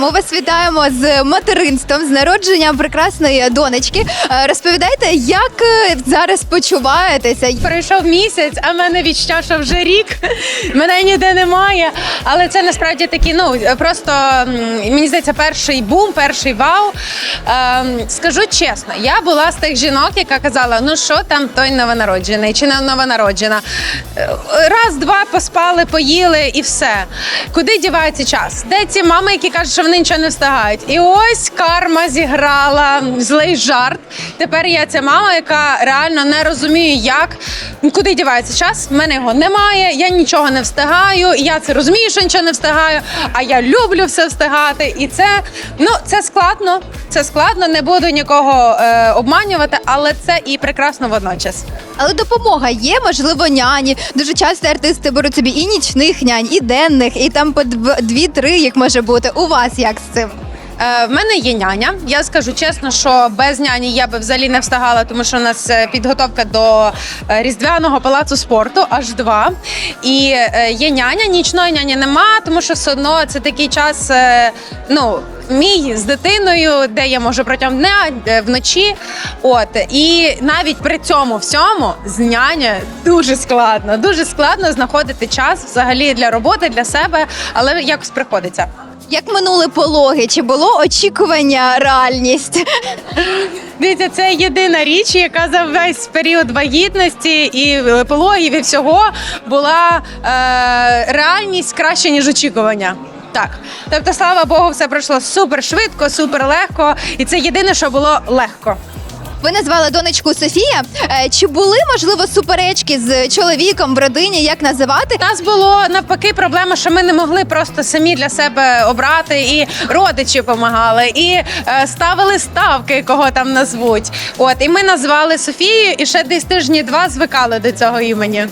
Ми вас вітаємо з материнством, з народженням прекрасної донечки. Е, Розповідайте, як е, зараз почуваєтеся? Пройшов місяць, а в мене відчуття, що вже рік. Мене ніде немає. Але це насправді такі, ну просто мені здається, перший бум, перший вау. Ем, скажу чесно, я була з тих жінок, яка казала: ну що там той новонароджений чи не новонароджена. Е, Раз, два поспали, поїли і все. Куди дівається час? Де ці мами, які кажуть, що вони нічого не встигають? І ось карма зіграла злий жарт. Тепер я ця мама, яка реально не розуміє, як куди дівається час. В мене його немає, я нічого не встигаю. Я це розумію, що нічого не встигаю. А я люблю все встигати. І це ну це складно. Це складно, не буду нікого е, обманювати, але це і прекрасно водночас. Але допомога є, можливо, няні. Дуже часто артисти беруть собі і нічних нянь, і денних, і там по дв- дві-три, як може бути. У вас як з цим? Е, В мене є няня. Я скажу чесно, що без няні я би взагалі не встигала, тому що у нас е, підготовка до е, різдвяного палацу спорту аж два. І є няня, нічної няні нема, тому що все одно це такий час. Ну мій з дитиною, де я можу протягом дня вночі. От і навіть при цьому всьому з няня дуже складно, дуже складно знаходити час взагалі для роботи, для себе, але якось приходиться. Як минули пологи? Чи було очікування, реальність? Дивіться, це єдина річ, яка за весь період вагітності і е, пологів і всього була е, реальність краще ніж очікування. Так, тобто, слава Богу, все пройшло супер швидко, супер легко, і це єдине, що було легко. Ви назвали донечку Софія. Е, Чи були можливо суперечки з чоловіком в родині? Як називати? У нас було навпаки проблема, що ми не могли просто самі для себе обрати, і родичі допомагали, і е, ставили ставки, кого там назвуть. От і ми назвали Софію, і ще десь тижні два звикали до цього імені.